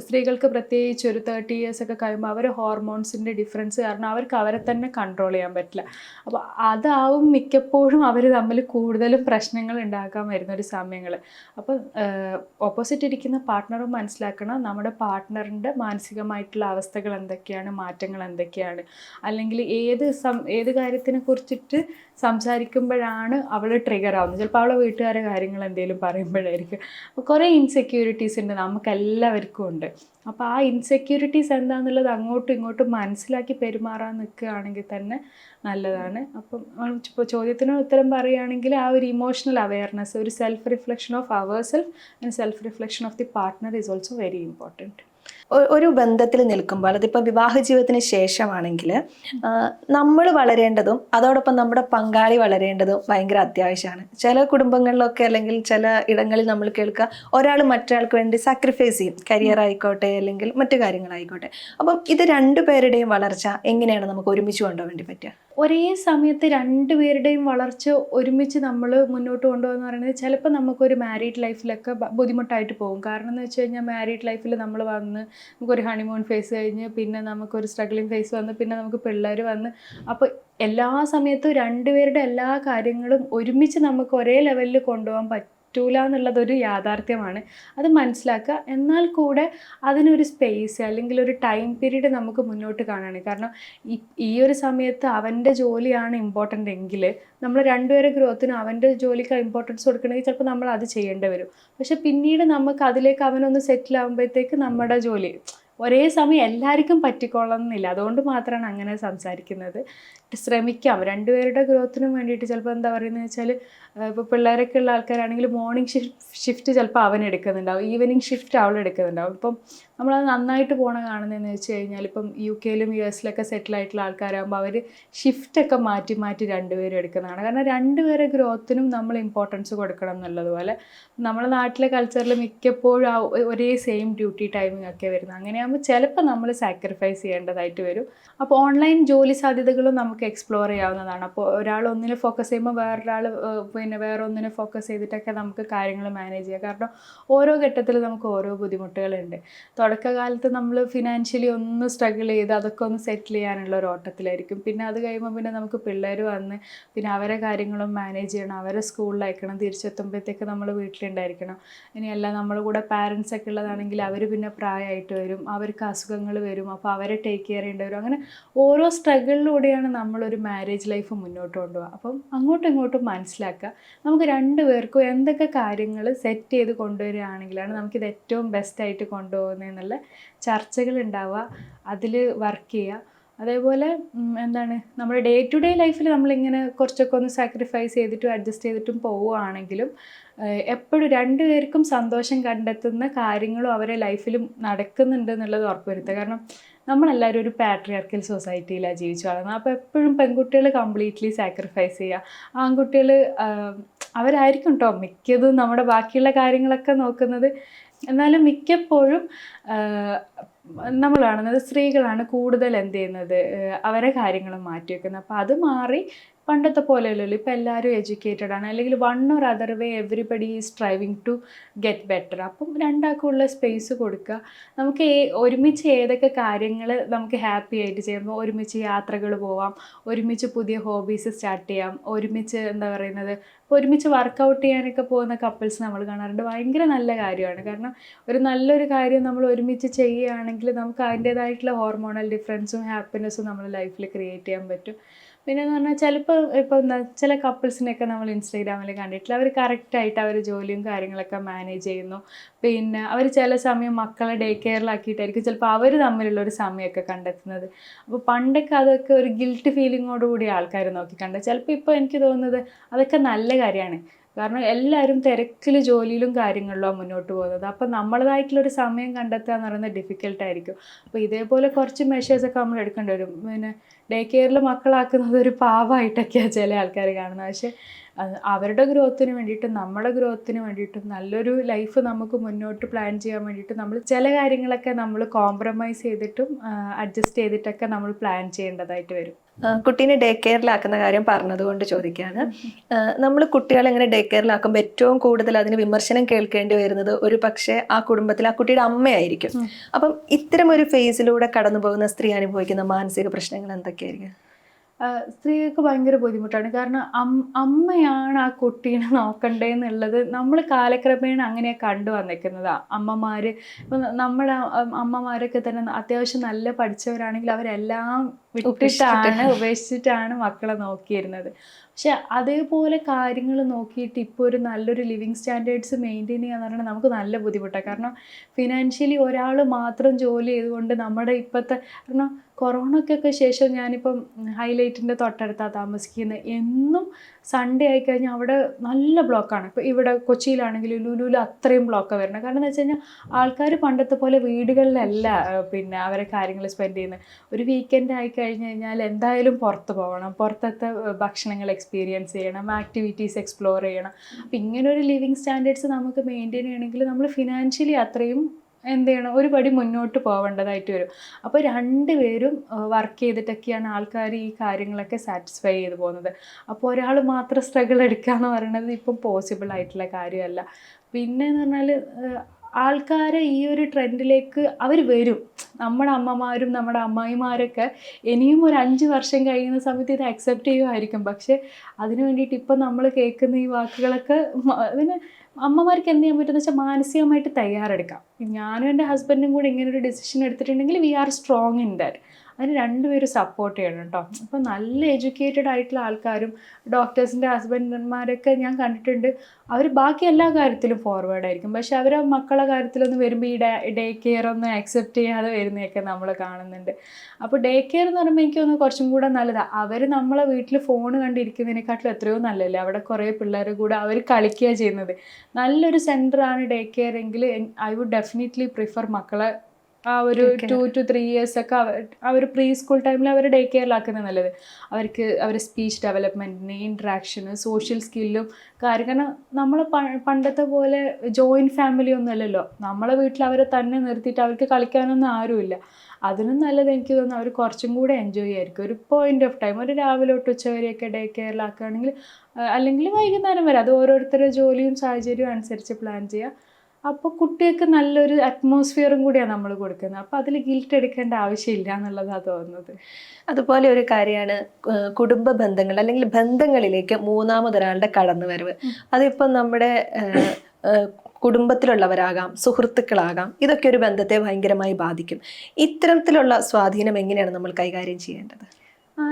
സ്ത്രീകൾക്ക് പ്രത്യേകിച്ച് ഒരു തേർട്ടി ഇയേഴ്സ് ഒക്കെ കഴിയുമ്പോൾ അവർ ഹോർമോൺസിന്റെ ഡിഫറൻസ് കാരണം അവർക്ക് അവരെ തന്നെ കൺട്രോൾ ചെയ്യാൻ പറ്റില്ല. അപ്പോൾ അതാവും മിക്കപ്പോഴും അവർ തമ്മിൽ കൂടുതലും പ്രശ്നങ്ങൾ ഉണ്ടാക്കാൻ വരുന്ന ഒരു സമയങ്ങൾ അപ്പം ഓപ്പോസിറ്റ് ഇരിക്കുന്ന പാർട്ട്ണറും മനസ്സിലാക്കണം. നമ്മുടെ പാർട്ട്ണറിന്റെ മാനസികമായിട്ടുള്ള അവസ്ഥകൾ എന്തൊക്കെയാണ്? മാറ്റങ്ങൾ എന്തൊക്കെയാണ്? അല്ലെങ്കിൽ ഏത് സം ഏത് കാര്യത്തിനെ കുറിച്ചിട്ട് സംസാരിക്കുമ്പോഴാണ് അവൾ ട്രിഗർ ആവുന്നത്. ചിലപ്പോൾ അവളെ വീട്ടുകാരെ കാര്യങ്ങൾ എന്തെങ്കിലും പറയുമ്പോഴായിരിക്കും. അപ്പോൾ കുറേ ഇൻസെക്യൂരിറ്റീസ് ഉണ്ട് നമുക്ക് എല്ലാവർക്കും ഉണ്ട്. അപ്പോൾ ആ ഇൻസെക്യൂരിറ്റീസ് എന്താണെന്നുള്ളത് അങ്ങോട്ടും ഇങ്ങോട്ടും മനസ്സിലാക്കി പെരുമാറാൻ നിൽക്കുകയാണെങ്കിൽ തന്നെ നല്ലതാണ്. അപ്പം ഇപ്പോൾ ചോദ്യത്തിന് ഉത്തരം പറയുകയാണെങ്കിൽ ആ ഒരു ഇമോഷണൽ അവയർനെസ് ഒരു self reflection of our self and self reflection of the partner is also very important ഒരു ബന്ധത്തിൽ നിൽക്കുമ്പോൾ അതിപ്പോൾ വിവാഹ ജീവിതത്തിന് ശേഷമാണെങ്കിൽ നമ്മൾ വളരേണ്ടതും അതോടൊപ്പം നമ്മുടെ പങ്കാളി വളരേണ്ടതും ഭയങ്കര അത്യാവശ്യമാണ്. ചില കുടുംബങ്ങളിലൊക്കെ അല്ലെങ്കിൽ ചില ഇടങ്ങളിൽ നമ്മൾ കേൾക്കുക ഒരാൾ മറ്റൊരാൾക്ക് വേണ്ടി സാക്രിഫൈസ് ചെയ്യും. കരിയർ ആയിക്കോട്ടെ അല്ലെങ്കിൽ മറ്റു കാര്യങ്ങളായിക്കോട്ടെ. അപ്പം ഇത് രണ്ടുപേരുടെയും വളർച്ച എങ്ങനെയാണ് നമുക്ക് ഒരുമിച്ച് കൊണ്ടുപോകാൻ വേണ്ടി പറ്റുക? ഒരേ സമയത്ത് രണ്ടുപേരുടെയും വളർച്ച ഒരുമിച്ച് നമ്മൾ മുന്നോട്ട് കൊണ്ടുപോകുന്ന പറയുന്നത് ചിലപ്പോൾ നമുക്കൊരു മാരീഡ് ലൈഫിലൊക്കെ ബുദ്ധിമുട്ടായിട്ട് പോകും. കാരണം എന്ന് വെച്ച് കഴിഞ്ഞാൽ മാരീഡ് ലൈഫിൽ നമ്മൾ വന്ന് നമുക്കൊരു ഹണിമൂൺ ഫേസ് കഴിഞ്ഞ് പിന്നെ നമുക്കൊരു സ്ട്രഗ്ലിംഗ് ഫേസ് വന്ന് പിന്നെ നമുക്ക് പിള്ളേർ വന്ന് അപ്പോൾ എല്ലാ സമയത്തും രണ്ടുപേരുടെ എല്ലാ കാര്യങ്ങളും ഒരുമിച്ച് നമുക്ക് ഒരേ ലെവലിൽ കൊണ്ടുപോകാൻ പറ്റൂല എന്നുള്ളതൊരു യാഥാർത്ഥ്യമാണ്. അത് മനസ്സിലാക്കുക. എന്നാൽ കൂടെ അതിനൊരു സ്പേസ് അല്ലെങ്കിൽ ഒരു ടൈം പീരീഡ് നമുക്ക് മുന്നോട്ട് കാണാണ്. കാരണം ഈ ഒരു സമയത്ത് അവന്റെ ജോലിയാണ് ഇമ്പോർട്ടന്റ് എങ്കിൽ നമ്മൾ രണ്ടുപേരെ ഗ്രോത്തിനും അവന്റെ ജോലിക്ക് ഇമ്പോർട്ടൻസ് കൊടുക്കണമെങ്കിൽ ചിലപ്പോൾ നമ്മൾ അത് ചെയ്യേണ്ടി വരും. പക്ഷെ പിന്നീട് നമുക്ക് അതിലേക്ക് അവനൊന്ന് സെറ്റിൽ ആകുമ്പോഴത്തേക്ക് നമ്മുടെ ജോലി ഒരേ സമയം എല്ലാവർക്കും പറ്റിക്കൊള്ളണമെന്നില്ല. അതുകൊണ്ട് മാത്രമാണ് അങ്ങനെ സംസാരിക്കുന്നത്. ശ്രമിക്കാം. രണ്ടുപേരുടെ ഗ്രോത്തിനും വേണ്ടിയിട്ട് ചിലപ്പോൾ എന്താ പറയുന്നത് വെച്ചാൽ ഇപ്പോൾ പിള്ളേരൊക്കെ ഉള്ള ആൾക്കാരാണെങ്കിൽ മോർണിംഗ് ഷിഫ്റ്റ് ചിലപ്പോൾ അവൻ എടുക്കുന്നുണ്ടാവും. ഈവനിങ് ഷിഫ്റ്റ് അവൾ എടുക്കുന്നുണ്ടാവും. ഇപ്പം നമ്മളത് നന്നായിട്ട് പോണ കാണുന്നതെന്ന് വെച്ച് കഴിഞ്ഞാൽ ഇപ്പം യു കെയിലും യു എസിലൊക്കെ സെറ്റിൽ ആയിട്ടുള്ള ആൾക്കാരാകുമ്പോൾ അവർ ഷിഫ്റ്റൊക്കെ മാറ്റി മാറ്റി രണ്ടുപേരും എടുക്കുന്നതാണ്. കാരണം രണ്ടുപേരെ ഗ്രോത്തിനും നമ്മൾ ഇമ്പോർട്ടൻസ് കൊടുക്കണം എന്നുള്ളതുപോലെ നമ്മുടെ നാട്ടിലെ കൾച്ചറിൽ മിക്കപ്പോഴും ആ ഒരേ സെയിം ഡ്യൂട്ടി ടൈമിംഗ് ഒക്കെ വരുന്നത്. അങ്ങനെയാകുമ്പോൾ ചിലപ്പോൾ നമ്മൾ സാക്രിഫൈസ് ചെയ്യേണ്ടതായിട്ട് വരും. അപ്പോൾ ഓൺലൈൻ ജോലി സാധ്യതകളും നമുക്ക് എക്സ്പ്ലോർ ചെയ്യാവുന്നതാണ്. അപ്പോൾ ഒരാൾ ഒന്നിനെ ഫോക്കസ് ചെയ്യുമ്പോൾ വേറൊരാൾ പിന്നെ വേറെ ഒന്നിനെ ഫോക്കസ് ചെയ്തിട്ടൊക്കെ നമുക്ക് കാര്യങ്ങൾ മാനേജ് ചെയ്യാം. കാരണം ഓരോ ഘട്ടത്തിൽ നമുക്ക് ഓരോ ബുദ്ധിമുട്ടുകളുണ്ട്. തുടക്കകാലത്ത് നമ്മൾ ഫിനാൻഷ്യലി ഒന്ന് സ്ട്രഗിൾ ചെയ്ത് അതൊക്കെ ഒന്ന് സെറ്റിൽ ചെയ്യാനുള്ള ഒരു ഓട്ടത്തിലായിരിക്കും. പിന്നെ അത് കഴിയുമ്പോൾ പിന്നെ നമുക്ക് പിള്ളേർ വന്ന് പിന്നെ അവരെ കാര്യങ്ങളും മാനേജ് ചെയ്യണം. അവരെ സ്കൂളിൽ അയക്കണം. തിരിച്ചെത്തുമ്പോഴത്തേക്ക് നമ്മൾ വീട്ടിലുണ്ടായിരിക്കണം. ഇനിയല്ല നമ്മുടെ കൂടെ പാരൻസ് ഒക്കെ ഉള്ളതാണെങ്കിൽ അവർ പിന്നെ പ്രായമായിട്ട് വരും. അവർക്ക് അസുഖങ്ങൾ വരും. അപ്പോൾ അവരെ ടേക്ക് കെയർ ചെയ്യേണ്ടി വരും. അങ്ങനെ ഓരോ സ്ട്രഗിളിലൂടെയാണ് നമ്മളൊരു മാരേജ് ലൈഫ് മുന്നോട്ട് കൊണ്ടുപോകുക അപ്പം അങ്ങോട്ടും ഇങ്ങോട്ടും മനസ്സിലാക്കുക. നമുക്ക് രണ്ട് പേർക്കും എന്തൊക്കെ കാര്യങ്ങൾ സെറ്റ് ചെയ്ത് കൊണ്ടുവരികയാണെങ്കിലാണ് നമുക്കിത് ഏറ്റവും ബെസ്റ്റായിട്ട് കൊണ്ടുപോകുന്നതെന്നുള്ള ചർച്ചകൾ ഉണ്ടാവുക. അതിൽ വർക്ക് ചെയ്യുക. അതേപോലെ എന്താണ് നമ്മുടെ ഡേ ടു ഡേ ലൈഫിൽ നമ്മളിങ്ങനെ കുറച്ചൊക്കെ ഒന്ന് സാക്രിഫൈസ് ചെയ്തിട്ടും അഡ്ജസ്റ്റ് ചെയ്തിട്ടും പോവുകയാണെങ്കിലും എപ്പോഴും രണ്ടുപേർക്കും സന്തോഷം കണ്ടെത്തുന്ന കാര്യങ്ങളും അവരെ ലൈഫിലും നടക്കുന്നുണ്ട് എന്നുള്ളത് ഉറപ്പുവരുത്തുക. കാരണം നമ്മളെല്ലാവരും ഒരു പാട്രിയാർക്കൽ സൊസൈറ്റിയിലാണ് ജീവിച്ചു വളർന്നത്. അപ്പോൾ എപ്പോഴും പെൺകുട്ടികൾ കംപ്ലീറ്റ്ലി സാക്രിഫൈസ് ചെയ്യുക. ആൺകുട്ടികൾ അവരായിരിക്കും കേട്ടോ മിക്കതും നമ്മുടെ ബാക്കിയുള്ള കാര്യങ്ങളൊക്കെ നോക്കുന്നത്. എന്നാലും മിക്കപ്പോഴും നമ്മൾ കാണുന്നത് സ്ത്രീകളാണ് കൂടുതൽ എന്ത് ചെയ്യുന്നത് അവരെ കാര്യങ്ങൾ മാറ്റി വെക്കുന്നത് അപ്പോൾ അത് മാറി പണ്ടത്തെ പോലെ പോലെയല്ലല്ലോ. ഇപ്പോൾ എല്ലാവരും എഡ്യൂക്കേറ്റഡ് ആണ്. അല്ലെങ്കിൽ one or other way everybody is striving to get better അപ്പം രണ്ടാൾക്കുള്ള സ്പേസ് കൊടുക്കുക. നമുക്ക് ഒരുമിച്ച് ഏതൊക്കെ കാര്യങ്ങൾ നമുക്ക് ഹാപ്പി ആയിട്ട് ചെയ്യുമ്പോൾ ഒരുമിച്ച് യാത്രകൾ പോവാം. ഒരുമിച്ച് പുതിയ ഹോബീസ് സ്റ്റാർട്ട് ചെയ്യാം. ഒരുമിച്ച് എന്താ പറയുന്നത്? ഇപ്പോൾ ഒരുമിച്ച് വർക്കൗട്ട് ചെയ്യാനൊക്കെ പോകുന്ന കപ്പിൾസ് നമ്മൾ കാണാറുണ്ട്. ഭയങ്കര നല്ല കാര്യമാണ്. കാരണം ഒരു നല്ലൊരു കാര്യം നമ്മൾ ഒരുമിച്ച് ചെയ്യുകയാണെങ്കിൽ നമുക്ക് അതിന്റേതായിട്ടുള്ള ഹോർമോണൽ ഡിഫറൻസും ഹാപ്പിനെസ്സും നമ്മൾ ലൈഫിൽ ക്രിയേറ്റ് ചെയ്യാൻ പറ്റും. പിന്നെ എന്ന് പറഞ്ഞാൽ ചിലപ്പോൾ ഇപ്പോൾ എന്താ ചില കപ്പിൾസിനെയൊക്കെ നമ്മൾ ഇൻസ്റ്റാഗ്രാമിൽ കണ്ടിട്ടില്ല. അവർ കറക്റ്റായിട്ട് അവർ ജോലിയും കാര്യങ്ങളൊക്കെ മാനേജ് ചെയ്യുന്നു. പിന്നെ അവർ ചില സമയം മക്കളെ ഡേ കെയറിലാക്കിയിട്ടായിരിക്കും ചിലപ്പോൾ അവർ തമ്മിലുള്ള ഒരു സമയമൊക്കെ കണ്ടെത്തുന്നത്. അപ്പോൾ പണ്ടൊക്കെ അതൊക്കെ ഒരു ഗിൽട്ട് ഫീലിങ്ങോടുകൂടി ആൾക്കാർ നോക്കിക്കണ്ട് ചിലപ്പോൾ ഇപ്പോൾ എനിക്ക് തോന്നുന്നത് അതൊക്കെ നല്ല കാര്യമാണ് കാരണം എല്ലാവരും തിരക്കിൽ ജോലിയിലും കാര്യങ്ങളിലും മുന്നോട്ട് പോകുന്നത്. അപ്പോൾ നമ്മളതായിട്ടുള്ളൊരു സമയം കണ്ടെത്തുക എന്ന് പറയുന്നത് ഡിഫിക്കൽട്ടായിരിക്കും അപ്പോൾ ഇതേപോലെ കുറച്ച് മെഷേഴ്സൊക്കെ നമ്മൾ എടുക്കേണ്ടി വരും. പിന്നെ ഡേ കെയറിൽ മക്കളാക്കുന്നത് ഒരു പാവമായിട്ടൊക്കെയാണ് ചില ആൾക്കാർ കാണുന്നത്. പക്ഷേ അവരുടെ ഗ്രോത്തിന് വേണ്ടിയിട്ടും നമ്മുടെ ഗ്രോത്തിന് വേണ്ടിയിട്ടും നല്ലൊരു ലൈഫ് നമുക്ക് മുന്നോട്ട് പ്ലാൻ ചെയ്യാൻ വേണ്ടിയിട്ട് നമ്മൾ ചില കാര്യങ്ങളൊക്കെ നമ്മൾ കോംപ്രമൈസ് ചെയ്തിട്ടും അഡ്ജസ്റ്റ് ചെയ്തിട്ടൊക്കെ നമ്മൾ പ്ലാൻ ചെയ്യേണ്ടതായിട്ട് വരും. കുട്ടീനെ ഡേ കെയറിലാക്കുന്ന കാര്യം പറഞ്ഞതുകൊണ്ട് ചോദിക്കുകയാണ് നമ്മൾ കുട്ടികളെ ഇങ്ങനെ ഡേ കെയറിലാക്കുമ്പോൾ ഏറ്റവും കൂടുതൽ അതിന് വിമർശനം കേൾക്കേണ്ടി വരുന്നത് ഒരു പക്ഷേ ആ കുടുംബത്തിൽ ആ കുട്ടിയുടെ അമ്മയായിരിക്കും. അപ്പം ഇത്തരം ഒരു ഫേസിലൂടെ കടന്നു പോകുന്ന സ്ത്രീ അനുഭവിക്കുന്ന മാനസിക പ്രശ്നങ്ങൾ എന്തൊക്കെയായിരിക്കും? സ്ത്രീകൾക്ക് ഭയങ്കര ബുദ്ധിമുട്ടാണ്. കാരണം അമ്മയാണ് ആ കുട്ടീനെ നോക്കണ്ടേന്നുള്ളത്. നമ്മൾ കാലക്രമേണ അങ്ങനെ കണ്ടു വന്നിരിക്കുന്നത് അമ്മമാർ ഇപ്പം നമ്മുടെ അമ്മമാരൊക്കെ തന്നെ അത്യാവശ്യം നല്ല പഠിച്ചവരാണെങ്കിൽ അവരെല്ലാം വിട്ടിട്ടാണ് ഉപേക്ഷിച്ചിട്ടാണ് മക്കളെ നോക്കിയിരുന്നത്. പക്ഷെ അതേപോലെ കാര്യങ്ങൾ നോക്കിയിട്ട് ഇപ്പോൾ ഒരു നല്ലൊരു ലിവിങ് സ്റ്റാൻഡേർഡ്സ് മെയിന്റെയിൻ ചെയ്യാന്ന് പറഞ്ഞാൽ നമുക്ക് നല്ല ബുദ്ധിമുട്ടാണ് കാരണം ഫിനാൻഷ്യലി ഒരാൾ മാത്രം ജോലി ചെയ്തുകൊണ്ട് നമ്മുടെ ഇപ്പോഴത്തെ കാരണം കൊറോണയ്ക്കൊക്കെ ശേഷം ഞാനിപ്പം ഹൈലൈറ്റിന്റെ തൊട്ടടുത്താണ് താമസിക്കുന്നത്. എന്നും സൺഡേ ആയിക്കഴിഞ്ഞാൽ അവിടെ നല്ല ബ്ലോക്കാണ്. ഇപ്പോൾ ഇവിടെ കൊച്ചിയിലാണെങ്കിൽ ലുലുവിൽ അത്രയും ബ്ലോക്കാണ് വരുന്നത്. കാരണം എന്ന് വെച്ച് കഴിഞ്ഞാൽ ആൾക്കാർ പണ്ടത്തെ പോലെ വീടുകളിലല്ല പിന്നെ അവരെ കാര്യങ്ങൾ സ്പെൻഡ് ചെയ്യുന്നത് ഒരു വീക്കെൻഡ് ആയി കഴിഞ്ഞ് കഴിഞ്ഞാൽ എന്തായാലും പുറത്ത് പോകണം. പുറത്തത്തെ ഭക്ഷണങ്ങൾ എക്സ്പീരിയൻസ് ചെയ്യണം. ആക്ടിവിറ്റീസ് എക്സ്പ്ലോർ ചെയ്യണം. അപ്പം ഇങ്ങനൊരു ലിവിങ് സ്റ്റാൻഡേർഡ്സ് നമുക്ക് മെയിന്റെയിൻ ചെയ്യണമെങ്കിൽ നമ്മൾ ഫിനാൻഷ്യലി അത്രയും എന്ത് ചെയ്യണം? ഒരു പടി മുന്നോട്ട് പോവേണ്ടതായിട്ട് വരും. അപ്പോൾ രണ്ടുപേരും വർക്ക് ചെയ്തിട്ടൊക്കെയാണ് ആൾക്കാർ ഈ കാര്യങ്ങളൊക്കെ സാറ്റിസ്ഫൈ ചെയ്ത് പോകുന്നത്. അപ്പോൾ ഒരാൾ മാത്രം സ്ട്രഗിൾ എടുക്കുക എന്ന് പറയുന്നത് ഇപ്പം പോസിബിൾ ആയിട്ടുള്ള കാര്യമല്ല. പിന്നെ എന്ന് പറഞ്ഞാൽ ആൾക്കാരെ ഈ ഒരു ട്രെൻഡിലേക്ക് അവർ വരും. നമ്മുടെ അമ്മമാരും നമ്മുടെ അമ്മായിമാരൊക്കെ ഇനിയും ഒരു അഞ്ച് വർഷം കഴിയുന്ന സമയത്ത് ഇത് അക്സെപ്റ്റ് ചെയ്യുമായിരിക്കും. പക്ഷേ അതിന് വേണ്ടിയിട്ട് ഇപ്പം നമ്മൾ കേൾക്കുന്ന ഈ വാക്കുകളൊക്കെ അതിന് അമ്മമാർക്ക് എന്ത് ചെയ്യാൻ പറ്റുമെന്ന് വെച്ചാൽ മാനസികമായിട്ട് തയ്യാറെടുക്കാം. ഞാനും എന്റെ ഹസ്ബൻഡും കൂടെ ഇങ്ങനെ ഒരു ഡിസിഷൻ എടുത്തിട്ടുണ്ടെങ്കിൽ we are strong in that അതിന് രണ്ടുപേരും സപ്പോർട്ട് ചെയ്യണം കേട്ടോ അപ്പോൾ നല്ല എഡ്യൂക്കേറ്റഡ് ആയിട്ടുള്ള ആൾക്കാരും ഡോക്ടേഴ്സിന്റെ ഹസ്ബൻഡന്മാരൊക്കെ ഞാൻ കണ്ടിട്ടുണ്ട്. അവർ ബാക്കി എല്ലാ കാര്യത്തിലും ഫോർവേഡ് ആയിരിക്കും. പക്ഷെ അവർ മക്കളെ കാര്യത്തിലൊന്നും വരുമ്പോൾ ഈ ഡേ കെയർ ഒന്നും അക്സെപ്റ്റ് ചെയ്യാതെ വരുന്നതൊക്കെ നമ്മൾ കാണുന്നുണ്ട്. അപ്പോൾ ഡേ കെയർ എന്ന് പറയുമ്പോൾ എനിക്ക് ഒന്ന് കുറച്ചും കൂടെ നല്ലതാണ് അവർ നമ്മളെ വീട്ടിൽ ഫോൺ കണ്ടിരിക്കുന്നതിനെക്കാട്ടിലും എത്രയോ നല്ലതല്ലേ? അവിടെ കുറേ പിള്ളേർ കൂടെ അവർ കളിക്കുക ചെയ്യുന്നത്. നല്ലൊരു സെന്ററാണ് ഡേ കെയർ എങ്കിൽ ഐ വുഡ് ഡെഫിനറ്റ്ലി പ്രിഫർ മക്കളെ ആ ഒരു. ടു ടു ത്രീ ഇയേഴ്സ് ഒക്കെ അവർ അവർ പ്രീ സ്കൂൾ ടൈമിൽ അവർ ഡേ കെയറിലാക്കുന്നത് നല്ലത്. അവർക്ക് അവർ സ്പീച്ച് ഡെവലപ്മെന്റിന് ഇൻട്രാക്ഷന് സോഷ്യൽ സ്കില്ലും കാര്യം. കാരണം നമ്മൾ പണ്ടത്തെ പോലെ ജോയിന്റ് ഫാമിലി ഒന്നും അല്ലല്ലോ. നമ്മളെ വീട്ടിൽ അവരെ തന്നെ നിർത്തിയിട്ട് അവർക്ക് കളിക്കാനൊന്നും ആരുമില്ല. അതിനും നല്ലത് എനിക്ക് തോന്നുന്നു അവർ കുറച്ചും കൂടെ എൻജോയ് ചെയ്യായിരിക്കും ഒരു പോയിന്റ് ഓഫ് ടൈം ഒരു രാവിലെ തൊട്ട് ഉച്ച വരെയൊക്കെ ഡേ കെയറിലാക്കുകയാണെങ്കിൽ അല്ലെങ്കിൽ വൈകുന്നേരം വരെ. അത് ഓരോരുത്തരുടെ ജോലിയും സാഹചര്യവും അനുസരിച്ച് പ്ലാൻ ചെയ്യുക. അപ്പോൾ കുട്ടികൾക്ക് നല്ലൊരു അറ്റ്മോസ്ഫിയറും കൂടിയാണ് നമ്മൾ കൊടുക്കുന്നത്. അപ്പോൾ അതിൽ ഗിൽറ്റ് എടുക്കേണ്ട ആവശ്യമില്ല എന്നുള്ളതാണ് തോന്നുന്നത്. അതുപോലെ ഒരു കാര്യമാണ് കുടുംബ ബന്ധങ്ങൾ അല്ലെങ്കിൽ ബന്ധങ്ങളിലേക്ക് മൂന്നാമതൊരാളുടെ കടന്നു വരവ് അതിപ്പം നമ്മുടെ കുടുംബത്തിലുള്ളവരാകാം സുഹൃത്തുക്കളാകാം ഇതൊക്കെ ഒരു ബന്ധത്തെ ഭയങ്കരമായി ബാധിക്കും. ഇത്തരത്തിലുള്ള സ്വാധീനം എങ്ങനെയാണ് നമ്മൾ കൈകാര്യം ചെയ്യേണ്ടത്?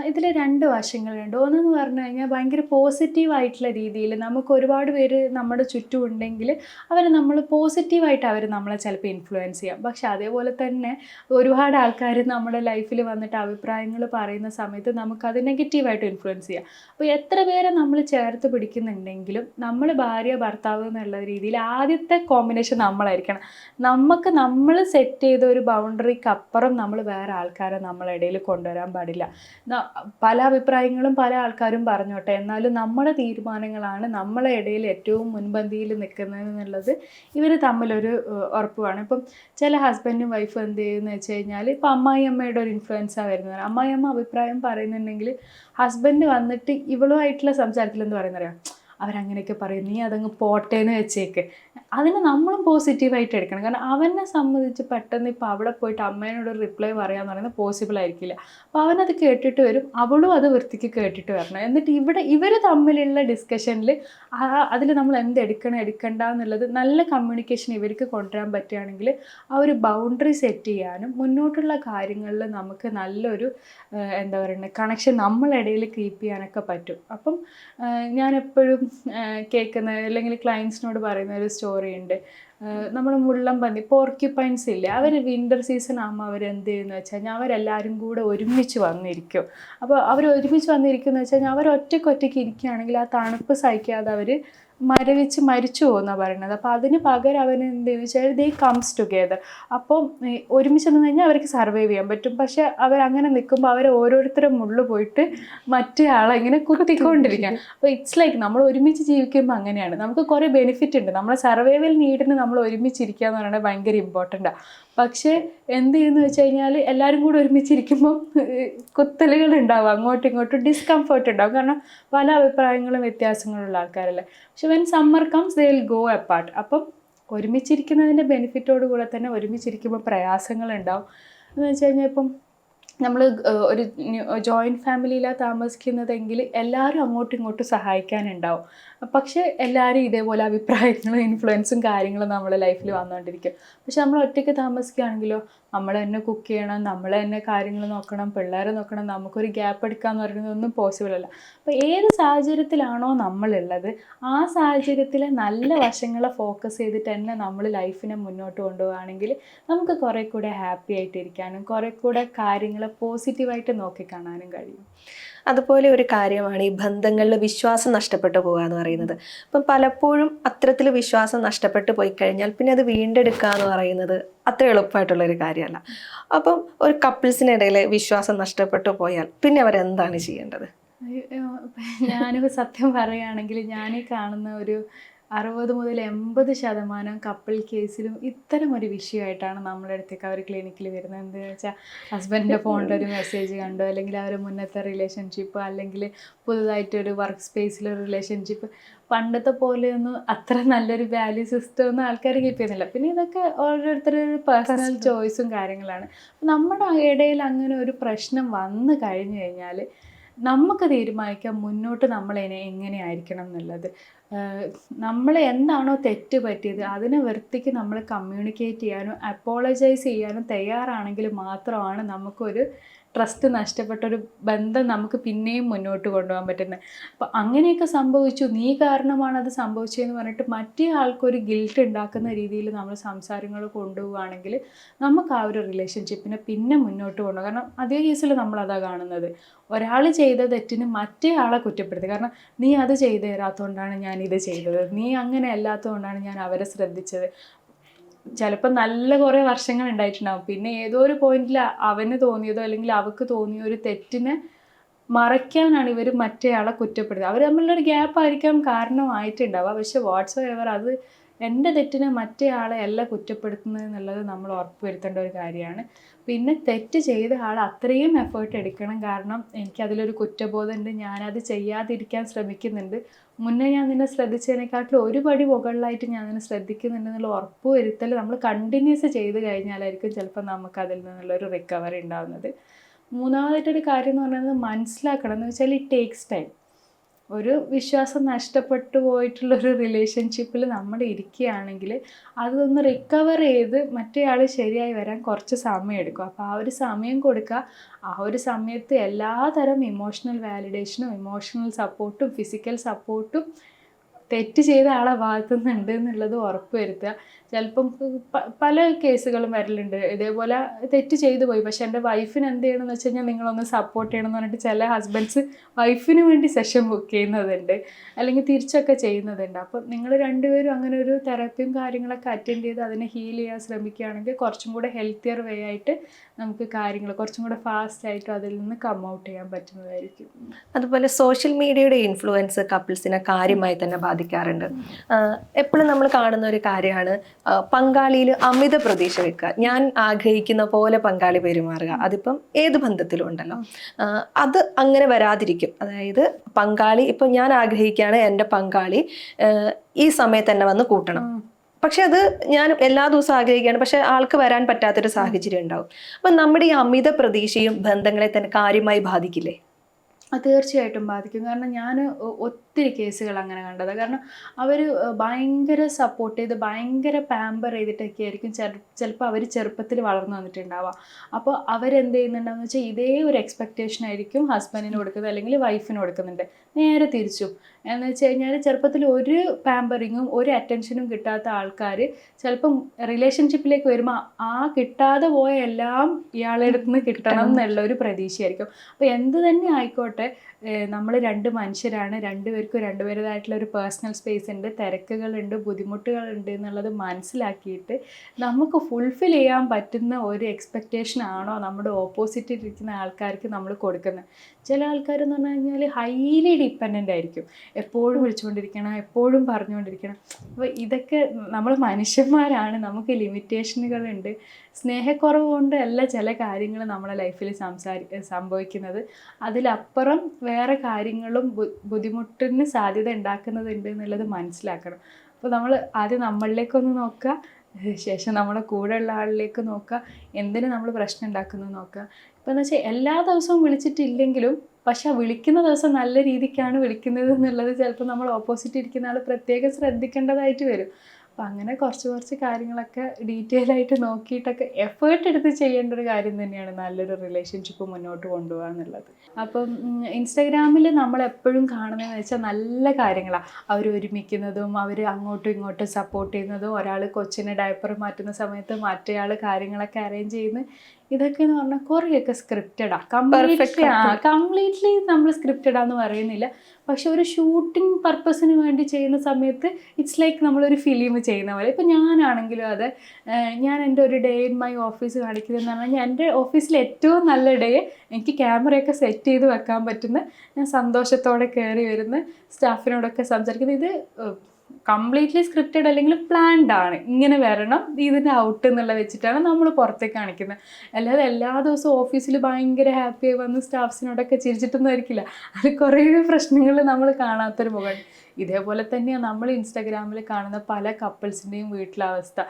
ഇതിൽ രണ്ട് വശങ്ങളുണ്ട്. ഒന്നെന്ന് പറഞ്ഞു കഴിഞ്ഞാൽ ഭയങ്കര പോസിറ്റീവ് ആയിട്ടുള്ള രീതിയിൽ നമുക്ക് ഒരുപാട് പേര് നമ്മുടെ ചുറ്റും ഉണ്ടെങ്കിൽ അവർ നമ്മൾ പോസിറ്റീവായിട്ട് അവർ നമ്മളെ ചിലപ്പോൾ ഇൻഫ്ലുവൻസ് ചെയ്യാം. പക്ഷെ അതേപോലെ തന്നെ ഒരുപാട് ആൾക്കാർ നമ്മുടെ ലൈഫിൽ വന്നിട്ട് അഭിപ്രായങ്ങൾ പറയുന്ന സമയത്ത് നമുക്കത് നെഗറ്റീവായിട്ട് ഇൻഫ്ലുവൻസ് ചെയ്യാം. അപ്പോൾ എത്ര പേരെ നമ്മൾ ചേർത്ത് പിടിക്കുന്നുണ്ടെങ്കിലും നമ്മൾ ഭാര്യ ഭർത്താവ് എന്നുള്ള രീതിയിൽ ആദ്യത്തെ കോമ്പിനേഷൻ നമ്മളായിരിക്കണം. നമുക്ക് നമ്മൾ സെറ്റ് ചെയ്ത ഒരു ബൗണ്ടറിക്ക് അപ്പുറം നമ്മൾ വേറെ ആൾക്കാരെ നമ്മളിടയിൽ കൊണ്ടുവരാൻ പാടില്ല. പല അഭിപ്രായങ്ങളും പല ആൾക്കാരും പറഞ്ഞോട്ടെ. എന്നാലും നമ്മുടെ തീരുമാനങ്ങളാണ് നമ്മളെ ഇടയിൽ ഏറ്റവും മുൻപന്തിയിൽ നിൽക്കുന്നത് എന്നുള്ളത് ഇവർ തമ്മിലൊരു ഏഹ്, ഉറപ്പുമാണ് ഇപ്പം ചില ഹസ്ബൻഡും വൈഫും എന്ത് ചെയ്യുമെന്ന് വെച്ച് കഴിഞ്ഞാൽ ഇപ്പം അമ്മായി അമ്മയുടെ ഒരു ഇൻഫ്ലുവൻസാണ് വരുന്നത് അമ്മായി അമ്മ അഭിപ്രായം പറയുന്നുണ്ടെങ്കിൽ ഹസ്ബൻഡ് വന്നിട്ട് ഇവളുമായിട്ടുള്ള സംസാരത്തിൽ എന്ത് പറയുന്നറിയാം? അവരങ്ങനെയൊക്കെ പറയും നീ അതങ്ങ് പോട്ടേന്ന് വെച്ചേക്ക്. അതിനെ നമ്മളും പോസിറ്റീവായിട്ട് എടുക്കണം. കാരണം അവനെ സംബന്ധിച്ച് പെട്ടെന്ന് ഇപ്പോൾ അവിടെ പോയിട്ട് അമ്മേനോട് റിപ്ലൈ പറയാമെന്ന് പറയുന്നത് പോസിബിൾ ആയിരിക്കില്ല. അപ്പോൾ അവനത് കേട്ടിട്ട് വരും. അവളും അത് വൃത്തിക്ക് കേട്ടിട്ട് വരണം. എന്നിട്ട് ഇവിടെ ഇവർ തമ്മിലുള്ള ഡിസ്കഷനിൽ അതിൽ നമ്മൾ എന്ത് എടുക്കണം എടുക്കണ്ട എന്നുള്ളത് നല്ല കമ്മ്യൂണിക്കേഷൻ ഇവർക്ക് കൊണ്ടുവരാൻ പറ്റുകയാണെങ്കിൽ ആ ഒരു ബൗണ്ടറി സെറ്റ് ചെയ്യാനും മുന്നോട്ടുള്ള കാര്യങ്ങളിൽ നമുക്ക് നല്ലൊരു എന്താ പറയുക കണക്ഷൻ നമ്മളിടയിൽ കീപ്പ് ചെയ്യാനൊക്കെ പറ്റും. അപ്പം ഞാൻ എപ്പോഴും കേൾക്കുന്ന അല്ലെങ്കിൽ ക്ലയൻസിനോട് പറയുന്ന ഒരു സ്റ്റോറി ഉണ്ട്. നമ്മൾ മുള്ളംപന്നി പോർക്യുപൈൻസ് ഇല്ലേ? അവർ വിന്റർ സീസൺ ആകുമ്പോൾ അവർ എന്ത് ചെയ്യുന്നു വെച്ച് കഴിഞ്ഞാൽ അവരെല്ലാവരും കൂടെ ഒരുമിച്ച് വന്നിരിക്കും. അപ്പോൾ അവർ ഒരുമിച്ച് വന്നിരിക്കുന്നു വെച്ച് കഴിഞ്ഞാൽ അവർ ഒറ്റയ്ക്ക് ഒറ്റയ്ക്ക് ഇരിക്കുകയാണെങ്കിൽ ആ തണുപ്പ് സഹിക്കാതെ അവർ മരവിച്ച് മരിച്ചു പോകുന്ന പറയുന്നത് അപ്പോൾ അതിന് പകരം അവൻ എന്ത് വെച്ചാൽ ദേ കംസ് ടുഗെദർ അപ്പം ഒരുമിച്ച് നിന്ന് കഴിഞ്ഞാൽ അവർക്ക് സർവൈവ് ചെയ്യാൻ പറ്റും. പക്ഷെ അവരങ്ങനെ നിൽക്കുമ്പോൾ അവർ ഓരോരുത്തരും മുള്ളു പോയിട്ട് മറ്റേ ആളെ ഇങ്ങനെ കുത്തിക്കൊണ്ടിരിക്കുക അപ്പോൾ ഇറ്റ്സ് ലൈക്ക് നമ്മൾ ഒരുമിച്ച് ജീവിക്കുമ്പോൾ അങ്ങനെയാണ്. നമുക്ക് കുറേ ബെനിഫിറ്റ് ഉണ്ട്. നമ്മളെ സർവൈവൽ നീഡിന് നമ്മൾ ഒരുമിച്ചിരിക്കുക എന്ന് പറയുന്നത് ഭയങ്കര ഇമ്പോർട്ടന്റാണ് പക്ഷേ എന്ത് ചെയ്യുന്നു വെച്ച് കഴിഞ്ഞാൽ എല്ലാവരും കൂടെ ഒരുമിച്ചിരിക്കുമ്പം കുത്തലുകൾ ഉണ്ടാവും. അങ്ങോട്ടും ഇങ്ങോട്ടും ഡിസ്കംഫർട്ട് ഉണ്ടാവും. കാരണം പല അഭിപ്രായങ്ങളും വ്യത്യാസങ്ങളുള്ള ആൾക്കാരല്ലേ. പക്ഷെ when summer comes they will go apart അപ്പം ഒരുമിച്ചിരിക്കുന്നതിന്റെ ബെനിഫിറ്റോട് കൂടെ തന്നെ ഒരുമിച്ചിരിക്കുമ്പോൾ പ്രയാസങ്ങളുണ്ടാവും എന്ന് വെച്ച് കഴിഞ്ഞാൽ ഇപ്പം നമ്മൾ ഒരു ജോയിന്റ് ഫാമിലിയിലാണ് താമസിക്കുന്നതെങ്കിൽ എല്ലാവരും അങ്ങോട്ടും ഇങ്ങോട്ടും സഹായിക്കാനുണ്ടാവും. പക്ഷേ എല്ലാവരും ഇതേപോലെ അഭിപ്രായങ്ങളും ഇൻഫ്ലുവൻസും കാര്യങ്ങളും നമ്മളെ ലൈഫിൽ വന്നുകൊണ്ടിരിക്കും പക്ഷെ നമ്മൾ ഒറ്റയ്ക്ക് താമസിക്കുകയാണെങ്കിലോ നമ്മൾ തന്നെ കുക്ക് ചെയ്യണം നമ്മൾ തന്നെ കാര്യങ്ങൾ നോക്കണം പിള്ളേരെ നോക്കണം നമുക്കൊരു ഗ്യാപ്പ് എടുക്കുക പറയുന്നത് ഒന്നും പോസിബിൾ അല്ല. അപ്പോൾ ഏത് സാഹചര്യത്തിലാണോ നമ്മളുള്ളത് ആ സാഹചര്യത്തിലെ നല്ല വശങ്ങളെ ഫോക്കസ് ചെയ്തിട്ട് തന്നെ നമ്മൾ ലൈഫിനെ മുന്നോട്ട് കൊണ്ടുപോവുകയാണെങ്കിൽ നമുക്ക് കുറേ കൂടെ ഹാപ്പി ആയിട്ടിരിക്കാനും കുറേ കൂടെ കാര്യങ്ങളെ പോസിറ്റീവായിട്ട് നോക്കിക്കാണാനും കഴിയും. അതുപോലെ ഒരു കാര്യമാണ് ഈ ബന്ധങ്ങളിൽ വിശ്വാസം നഷ്ടപ്പെട്ടു പോകുക എന്ന് പറയുന്നത്. അപ്പം പലപ്പോഴും അത്തരത്തിൽ വിശ്വാസം നഷ്ടപ്പെട്ടു പോയി കഴിഞ്ഞാൽ പിന്നെ അത് വീണ്ടെടുക്കുക എന്ന് പറയുന്നത് അത്ര എളുപ്പമായിട്ടുള്ള ഒരു കാര്യമല്ല. അപ്പം ഒരു കപ്പിൾസിനിടയിൽ വിശ്വാസം നഷ്ടപ്പെട്ടു പോയാൽ പിന്നെ അവരെന്താണ് ചെയ്യേണ്ടത്? ഞാനിപ്പോൾ സത്യം പറയുകയാണെങ്കിൽ ഞാൻ കാണുന്ന ഒരു അറുപത് മുതൽ എൺപത് ശതമാനം കപ്പിൾ കേസിലും ഇത്തരം ഒരു വിഷയമായിട്ടാണ് നമ്മുടെ അടുത്തേക്ക് അവർ ക്ലിനിക്കിൽ വരുന്നത്. എന്താണെന്ന് വെച്ചാൽ ഹസ്ബൻഡിന്റെ ഫോണിൽ ഒരു മെസ്സേജ് കണ്ടു? അല്ലെങ്കിൽ അവർ മുന്നത്തെ റിലേഷൻഷിപ്പ് അല്ലെങ്കിൽ പുതുതായിട്ടൊരു വർക്ക് സ്പേസിലൊരു റിലേഷൻഷിപ്പ് പണ്ടത്തെ പോലെയൊന്നും അത്ര നല്ലൊരു വാല്യൂ സിസ്റ്റം ഒന്നും ആൾക്കാർ കീപ്പ് ചെയ്യുന്നില്ല. പിന്നെ ഇതൊക്കെ ഓരോരുത്തരുടെ പേഴ്സണൽ ചോയ്സും കാര്യങ്ങളാണ്. നമ്മുടെ ഇടയിൽ അങ്ങനെ ഒരു പ്രശ്നം വന്നു കഴിഞ്ഞു കഴിഞ്ഞാൽ നമുക്ക് തീരുമാനിക്കാം മുന്നോട്ട് നമ്മൾ എങ്ങനെ എങ്ങനെയായിരിക്കണം എന്നുള്ളത്. നമ്മൾ എന്താണോ തെറ്റ് പറ്റിയത് അതിനെ വൃത്തിക്ക് നമ്മൾ കമ്മ്യൂണിക്കേറ്റ് ചെയ്യാനും അപ്പോളജൈസ് ചെയ്യാനും തയ്യാറാണെങ്കിൽ മാത്രമാണ് നമുക്കൊരു ട്രസ്റ്റ് നഷ്ടപ്പെട്ട ഒരു ബന്ധം നമുക്ക് പിന്നെയും മുന്നോട്ട് കൊണ്ടുപോകാൻ പറ്റുന്നത് അപ്പം അങ്ങനെയൊക്കെ സംഭവിച്ചു. നീ കാരണമാണ് അത് സംഭവിച്ചതെന്ന് പറഞ്ഞിട്ട് മറ്റേ ആൾക്കൊരു ഗിൽട്ട് ഉണ്ടാക്കുന്ന രീതിയിൽ നമ്മൾ സംസാരങ്ങൾ കൊണ്ടുപോവുകയാണെങ്കിൽ നമുക്ക് ആ ഒരു റിലേഷൻഷിപ്പിനെ പിന്നെ മുന്നോട്ട് കൊണ്ടുപോകാം. കാരണം അതേ കേസിൽ നമ്മളതാണ് കാണുന്നത്. ഒരാൾ ചെയ്ത തെറ്റിന് മറ്റേ ആളെ കുറ്റപ്പെടുത്തി. കാരണം നീ അത് ചെയ്തു തരാത്തതുകൊണ്ടാണ് ഞാൻ ഇത് ചെയ്തത്. നീ അങ്ങനെ അല്ലാത്തതുകൊണ്ടാണ് ഞാൻ അവരെ ശ്രദ്ധിച്ചത്. ചിലപ്പോൾ നല്ല കുറേ വർഷങ്ങൾ ഉണ്ടായിട്ടുണ്ടാവും. പിന്നെ ഏതോ ഒരു പോയിന്റിൽ അവന് തോന്നിയതോ അല്ലെങ്കിൽ അവൾക്ക് തോന്നിയ ഒരു തെറ്റിനെ മറയ്ക്കാനാണ് ഇവർ മറ്റേയാളെ കുറ്റപ്പെടുത്തുക. അവർ തമ്മിലൊരു ഗ്യാപ്പ് ആയിരിക്കാം കാരണമായിട്ടുണ്ടാവുക. പക്ഷെ വാട്സ്ആപ്പ് എവർ അത് എന്റെ തെറ്റിനെ മറ്റേ ആളെ അല്ല കുറ്റപ്പെടുത്തുന്നത് എന്നുള്ളത് നമ്മൾ ഉറപ്പുവരുത്തേണ്ട ഒരു കാര്യമാണ്. പിന്നെ തെറ്റ് ചെയ്ത ആൾ അത്രയും എഫേർട്ട് എടുക്കണം. കാരണം എനിക്കതിലൊരു കുറ്റബോധമുണ്ട്. ഞാനത് ചെയ്യാതിരിക്കാൻ ശ്രമിക്കുന്നുണ്ട്. മുന്നേ ഞാൻ നിന്നെ ശ്രദ്ധിച്ചതിനെക്കാട്ടിലും ഒരു പടി മുകളിലായിട്ട് ഞാൻ നിന്നെ ശ്രദ്ധിക്കുന്നുണ്ടെന്നുള്ള ഉറപ്പ് വരുത്തൽ നമ്മൾ കണ്ടിന്യൂസ് ചെയ്ത് കഴിഞ്ഞാലായിരിക്കും ചിലപ്പോൾ നമുക്ക് അതിൽ നിന്നുള്ളൊരു റിക്കവറി ഉണ്ടാകുന്നത് മൂന്നാമതായിട്ടൊരു കാര്യം എന്ന് പറയുന്നത് മനസ്സിലാക്കണം എന്ന് വെച്ചാൽ ഇറ്റ് ടേക്സ് ടൈം ഒരു വിശ്വാസം നഷ്ടപ്പെട്ടു പോയിട്ടുള്ളൊരു റിലേഷൻഷിപ്പിൽ നമ്മൾ ഇരിക്കുകയാണെങ്കിൽ അതൊന്ന് റിക്കവർ ചെയ്ത് മറ്റേയാൾ ശരിയായി വരാൻ കുറച്ച് സമയം എടുക്കും. അപ്പോൾ ആ ഒരു സമയം കൊടുക്കുക. ആ ഒരു സമയത്ത് എല്ലാതരം ഇമോഷണൽ വാലിഡേഷനും ഇമോഷണൽ സപ്പോർട്ടും ഫിസിക്കൽ സപ്പോർട്ടും തെറ്റ് ചെയ്ത ആളെ ഭാഗത്തുനിന്നുണ്ട് എന്നുള്ളത് ഉറപ്പ് വരുത്തുക. ചിലപ്പം പല കേസുകളും വരലുണ്ട്. ഇതേപോലെ തെറ്റ് ചെയ്തു പോയി. പക്ഷെ എന്റെ വൈഫിന് എന്ത് ചെയ്യണമെന്ന് വെച്ച് കഴിഞ്ഞാൽ നിങ്ങളൊന്ന് സപ്പോർട്ട് ചെയ്യണം എന്ന് പറഞ്ഞിട്ട് ചില ഹസ്ബൻഡ്സ് വൈഫിന് വേണ്ടി സെഷൻ ബുക്ക് ചെയ്യുന്നതുണ്ട്. അല്ലെങ്കിൽ തിരിച്ചൊക്കെ ചെയ്യുന്നതുണ്ട്. അപ്പം നിങ്ങൾ രണ്ടുപേരും അങ്ങനെ ഒരു തെറപ്പിയും കാര്യങ്ങളൊക്കെ അറ്റൻഡ് ചെയ്ത് അതിനെ ഹീൽ ചെയ്യാൻ ശ്രമിക്കുകയാണെങ്കിൽ കുറച്ചും കൂടെ ഹെൽത്തിയർ വേ ആയിട്ട് നമുക്ക് കാര്യങ്ങൾ കുറച്ചും കൂടെ ഫാസ്റ്റ് ആയിട്ട് അതിൽ നിന്ന് കം ഔട്ട് ചെയ്യാൻ പറ്റുന്നതായിരിക്കും. അതുപോലെ സോഷ്യൽ മീഡിയയുടെ ഇൻഫ്ലുവൻസ് കപ്പിൾസിനെ കാര്യമായി തന്നെ ബാധിക്കാറുണ്ട് എപ്പോഴും നമ്മൾ കാണുന്ന ഒരു കാര്യമാണ് പങ്കാളിയിൽ അമിത പ്രതീക്ഷ വെക്കുക. ഞാൻ ആഗ്രഹിക്കുന്ന പോലെ പങ്കാളി പെരുമാറുക. അതിപ്പം ഏത് ബന്ധത്തിലും ഉണ്ടല്ലോ. അത് അങ്ങനെ വരാതിരിക്കും. അതായത് പങ്കാളി ഇപ്പം ഞാൻ ആഗ്രഹിക്കുകയാണ് എന്റെ പങ്കാളി ഈ സമയത്ത് തന്നെ വന്ന് കൂട്ടണം. പക്ഷെ അത് ഞാൻ എല്ലാ ദിവസവും ആഗ്രഹിക്കുകയാണ്. പക്ഷെ ആൾക്ക് വരാൻ പറ്റാത്തൊരു സാഹചര്യം ഉണ്ടാവും. അപ്പം നമ്മുടെ ഈ അമിത പ്രതീക്ഷയും ബന്ധങ്ങളെ തന്നെ കാര്യമായി ബാധിക്കില്ലേ? തീർച്ചയായിട്ടും ബാധിക്കും. കാരണം ഞാൻ ഒത്തിരി കേസുകൾ അങ്ങനെ കണ്ടത്. കാരണം അവർ ഭയങ്കര സപ്പോർട്ട് ചെയ്ത് ഭയങ്കര പാമ്പർ ചെയ്തിട്ടൊക്കെ ആയിരിക്കും ചിലപ്പോൾ അവർ ചെറുപ്പത്തിൽ വളർന്നു വന്നിട്ടുണ്ടാവുക. അപ്പോൾ അവരെന്ത് ചെയ്യുന്നുണ്ടെന്ന് വെച്ചാൽ ഇതേ ഒരു എക്സ്പെക്റ്റേഷൻ ആയിരിക്കും ഹസ്ബൻഡിന് കൊടുക്കുന്നത് അല്ലെങ്കിൽ വൈഫിന് കൊടുക്കുന്നുണ്ട്. നേരെ തിരിച്ചും. എന്ന് വെച്ച് കഴിഞ്ഞാൽ ചെറുപ്പത്തിൽ ഒരു പാമ്പറിങ്ങും ഒരു അറ്റൻഷനും കിട്ടാത്ത ആൾക്കാർ ചിലപ്പം റിലേഷൻഷിപ്പിലേക്ക് വരുമ്പോൾ ആ കിട്ടാതെ പോയ എല്ലാം ഇയാളെ അടുത്ത് നിന്ന് കിട്ടണം എന്നുള്ള ഒരു പ്രതീക്ഷയായിരിക്കും. അപ്പോൾ എന്ത് തന്നെ ആയിക്കോട്ടെ നമ്മൾ രണ്ട് മനുഷ്യരാണ് രണ്ടുപേർക്കും രണ്ടുപേരുടേതായിട്ടുള്ള ഒരു പേഴ്സണൽ സ്പേസ് ഉണ്ട് തിരക്കുകളുണ്ട് ബുദ്ധിമുട്ടുകളുണ്ട് എന്നുള്ളത് മനസ്സിലാക്കിയിട്ട് നമുക്ക് ഫുൾഫിൽ ചെയ്യാൻ പറ്റുന്ന ഒരു എക്സ്പെക്റ്റേഷൻ ആണോ നമ്മുടെ ഓപ്പോസിറ്റ് ഇരിക്കുന്ന ആൾക്കാർക്ക് നമ്മൾ കൊടുക്കുന്നത്? ചില ആൾക്കാർ എന്ന് പറഞ്ഞു കഴിഞ്ഞാൽ ഹൈലി ഡിപ്പെൻഡന്റ് ആയിരിക്കും. എപ്പോഴും വിളിച്ചുകൊണ്ടിരിക്കണം എപ്പോഴും പറഞ്ഞുകൊണ്ടിരിക്കണം. അപ്പോൾ ഇതൊക്കെ നമ്മൾ മനുഷ്യന്മാരാണ് നമുക്ക് ലിമിറ്റേഷനുകളുണ്ട് സ്നേഹക്കുറവ് കൊണ്ട് അല്ല ചില കാര്യങ്ങൾ നമ്മളെ ലൈഫിൽ സംസാരി സംഭവിക്കുന്നത്. അതിലപ്പുറം വേറെ കാര്യങ്ങളും ബുദ്ധിമുട്ടിന് സാധ്യത ഉണ്ടാക്കുന്നതുണ്ട് എന്നുള്ളത് മനസ്സിലാക്കണം. അപ്പോൾ നമ്മൾ ആദ്യം നമ്മളിലേക്കൊന്ന് നോക്കുക. ശേഷം നമ്മുടെ കൂടെയുള്ള ആളിലേക്ക് നോക്കുക. എന്തിനു നമ്മൾ പ്രശ്നം ഉണ്ടാക്കുന്നു നോക്കുക. ഇപ്പം എന്ന് വെച്ചാൽ എല്ലാ ദിവസവും വിളിച്ചിട്ടില്ലെങ്കിലും പക്ഷെ വിളിക്കുന്ന ദിവസം നല്ല രീതിക്കാണ് വിളിക്കുന്നത് എന്നുള്ളത് ചിലപ്പോൾ നമ്മൾ ഓപ്പോസിറ്റ് ഇരിക്കുന്ന ആൾ പ്രത്യേകം ശ്രദ്ധിക്കേണ്ടതായിട്ട് വരും. അപ്പം അങ്ങനെ കുറച്ച് കുറച്ച് കാര്യങ്ങളൊക്കെ ഡീറ്റെയിൽ ആയിട്ട് നോക്കിയിട്ടൊക്കെ എഫേർട്ട് എടുത്ത് ചെയ്യേണ്ട ഒരു കാര്യം തന്നെയാണ് നല്ലൊരു റിലേഷൻഷിപ്പ് മുന്നോട്ട് കൊണ്ടുപോകുക എന്നുള്ളത്. അപ്പം ഇൻസ്റ്റാഗ്രാമിൽ നമ്മൾ എപ്പോഴും കാണുന്നതെന്ന് വെച്ചാൽ നല്ല കാര്യങ്ങളാണ് അവർ ഒരുമിക്കുന്നതും അവർ അങ്ങോട്ടും ഇങ്ങോട്ടും സപ്പോർട്ട് ചെയ്യുന്നതും ഒരാൾ കൊച്ചിനെ ഡയപ്പർ മാറ്റുന്ന സമയത്ത് മറ്റേയാൾ കാര്യങ്ങളൊക്കെ അറേഞ്ച് ചെയ്യുന്നു ഇതൊക്കെ എന്ന് പറഞ്ഞാൽ കുറേയൊക്കെ സ്ക്രിപ്റ്റഡാ കംപ്ലീറ്റ്ലി ആ കംപ്ലീറ്റ്ലി നമ്മൾ സ്ക്രിപ്റ്റഡാന്ന് പറയുന്നില്ല. പക്ഷെ ഒരു ഷൂട്ടിംഗ് പർപ്പസിന് വേണ്ടി ചെയ്യുന്ന സമയത്ത് ഇറ്റ്സ് ലൈക്ക് നമ്മളൊരു ഫിലിം ചെയ്യുന്ന പോലെ. ഇപ്പം ഞാനാണെങ്കിലും അത് ഞാൻ എന്റെ ഒരു ഡേ ഇൻ മൈ ഓഫീസ് കാണിക്കുന്നതെന്ന് പറഞ്ഞാൽ ഞാൻ എന്റെ ഓഫീസിലെ ഏറ്റവും നല്ല ഡേ എനിക്ക് ക്യാമറയൊക്കെ സെറ്റ് ചെയ്ത് വെക്കാൻ പറ്റുന്ന ഞാൻ സന്തോഷത്തോടെ കയറി വരുന്ന സ്റ്റാഫിനോടൊക്കെ സംസാരിക്കുന്നത്. ഇത് കംപ്ലീറ്റ്ലി സ്ക്രിപ്റ്റഡ് അല്ലെങ്കിൽ പ്ലാൻഡ് ആണ്. ഇങ്ങനെ വരണം ഇതിന്റെ ഔട്ട് എന്നുള്ള വെച്ചിട്ടാണ് നമ്മൾ പുറത്തേക്ക് കാണിക്കുന്നത്. അല്ലാതെ എല്ലാ ദിവസവും ഓഫീസിൽ ഭയങ്കര ഹാപ്പിയായി വന്ന് സ്റ്റാഫ്സിനോടൊക്കെ ചിരിച്ചിട്ടൊന്നും ആയിരിക്കില്ല. അത് കുറേ പ്രശ്നങ്ങൾ നമ്മൾ കാണാത്തൊരു മുഖം. ഇതേപോലെ തന്നെയാണ് നമ്മൾ ഇൻസ്റ്റാഗ്രാമിൽ കാണുന്ന പല കപ്പിൾസിന്റെയും വീട്ടിലെ അവസ്ഥ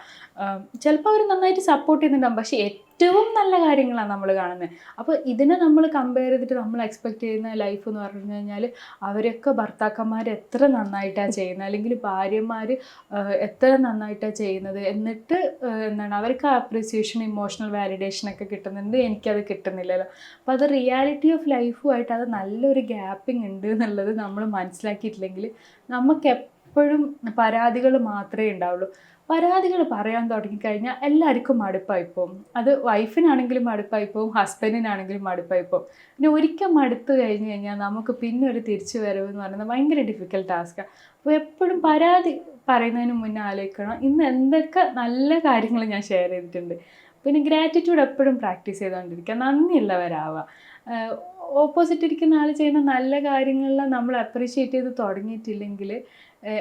ചിലപ്പോൾ അവർ നന്നായിട്ട് സപ്പോർട്ട് ചെയ്യുന്നുണ്ടാകും പക്ഷേ ഏറ്റവും നല്ല കാര്യങ്ങളാണ് നമ്മൾ കാണുന്നത് അപ്പോൾ ഇതിനെ നമ്മൾ കമ്പയർ ചെയ്തിട്ട് നമ്മൾ എക്സ്പെക്ട് ചെയ്യുന്ന ലൈഫ് എന്ന് പറഞ്ഞു കഴിഞ്ഞാൽ അവരൊക്കെ ഭർത്താക്കന്മാർ എത്ര നന്നായിട്ടാണ് ചെയ്യുന്നത് അല്ലെങ്കിൽ ഭാര്യമാർ എത്ര നന്നായിട്ടാണ് ചെയ്യുന്നത്? എന്നിട്ട് എന്താണ് അവർക്ക് അപ്രിസിയേഷൻ ഇമോഷണൽ വാലിഡേഷൻ ഒക്കെ കിട്ടുന്നുണ്ട് എനിക്കത് കിട്ടുന്നില്ലല്ലോ. അപ്പോൾ അത് റിയാലിറ്റി ഓഫ് ലൈഫുമായിട്ട് അത് നല്ലൊരു ഗ്യാപ്പിംഗ് ഉണ്ട് എന്നുള്ളത് നമ്മൾ മനസ്സിലാക്കിയിട്ടില്ലെങ്കിൽ നമുക്ക് എപ്പോഴും പരാതികൾ മാത്രമേ ഉണ്ടാവുള്ളൂ. പരാതികൾ പറയാൻ തുടങ്ങിക്കഴിഞ്ഞാൽ എല്ലാവർക്കും മടുപ്പായി പോകും അത് വൈഫിനാണെങ്കിലും മടുപ്പായി പോകും ഹസ്ബൻഡിനാണെങ്കിലും മടുപ്പായി പോകും പിന്നെ ഒരിക്കൽ മടുത്തു കഴിഞ്ഞ് കഴിഞ്ഞാൽ നമുക്ക് പിന്നെ ഒരു തിരിച്ചു വരവ് എന്ന് പറയുന്നത് ഭയങ്കര ഡിഫിക്കൽട്ട് ടാസ്ക്കാണ് അപ്പോൾ എപ്പോഴും പരാതി പറയുന്നതിന് മുന്നേ ആലോചിക്കണം. ഇന്ന് എന്തൊക്കെ നല്ല കാര്യങ്ങൾ ഞാൻ ഷെയർ ചെയ്തിട്ടുണ്ട്. പിന്നെ ഗ്രാറ്റിറ്റ്യൂഡ് എപ്പോഴും പ്രാക്ടീസ് ചെയ്തുകൊണ്ടിരിക്കുക. നന്ദിയുള്ളവരാവുക. ഓപ്പോസിറ്റ് ഇരിക്കുന്ന ആൾ ചെയ്യുന്ന നല്ല കാര്യങ്ങളിൽ നമ്മൾ അപ്രീഷിയേറ്റ് ചെയ്ത് തുടങ്ങിയിട്ടില്ലെങ്കിൽ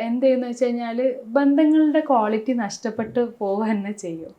എന്ത് വെച്ച് കഴിഞ്ഞാൽ ബന്ധങ്ങളുടെ ക്വാളിറ്റി നഷ്ടപ്പെട്ടു പോവുക തന്നെ ചെയ്യും.